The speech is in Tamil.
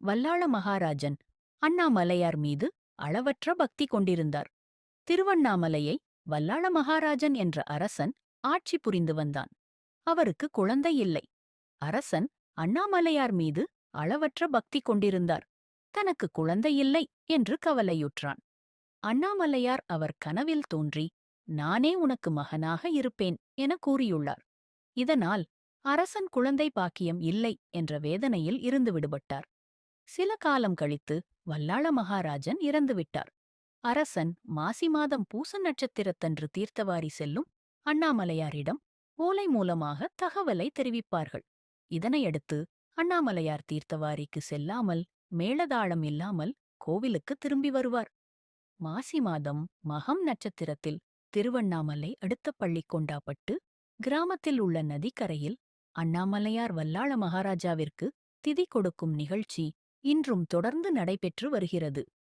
வல்லாள மகாராஜன் அண்ணாமலையார் மீது அளவற்ற பக்தி கொண்டிருந்தார். திருவண்ணாமலையை வல்லாள மகாராஜன் என்ற அரசன் ஆட்சி புரிந்து வந்தான். அவருக்கு குழந்தை இல்லை. அரசன் அண்ணாமலையார் மீது அளவற்ற பக்தி கொண்டிருந்தார். தனக்கு குழந்தை இல்லை என்று கவலையுற்றான். அண்ணாமலையார் அவர் கனவில் தோன்றி நானே உனக்கு மகனாக இருப்பேன் என கூறியுள்ளார். இதனால் அரசன் குழந்தை பாக்கியம் இல்லை என்ற வேதனையில் இருந்து விடுபட்டார். சில காலம் கழித்து வல்லாள மகாராஜன் இறந்துவிட்டார் அரசன் மாசி மாதம் பூச நட்சத்திரத்தன்று தீர்த்தவாரி செல்லும் அண்ணாமலையாரிடம் ஓலை மூலமாக தகவலை தெரிவிப்பார்கள். இதனையடுத்து அண்ணாமலையார் தீர்த்தவாரிக்கு செல்லாமல் மேளதாளம் இல்லாமல் கோவிலுக்கு திரும்பி வருவார். மாசி மாதம் மகம் நட்சத்திரத்தில் திருவண்ணாமலை அடுத்த பள்ளி கொண்டாப்பட்டு கிராமத்தில் உள்ள நதிக்கரையில் அண்ணாமலையார் வல்லாள மகாராஜாவிற்கு திதி கொடுக்கும் நிகழ்ச்சி இன்றும் தொடர்ந்து நடைபெற்று வருகிறது.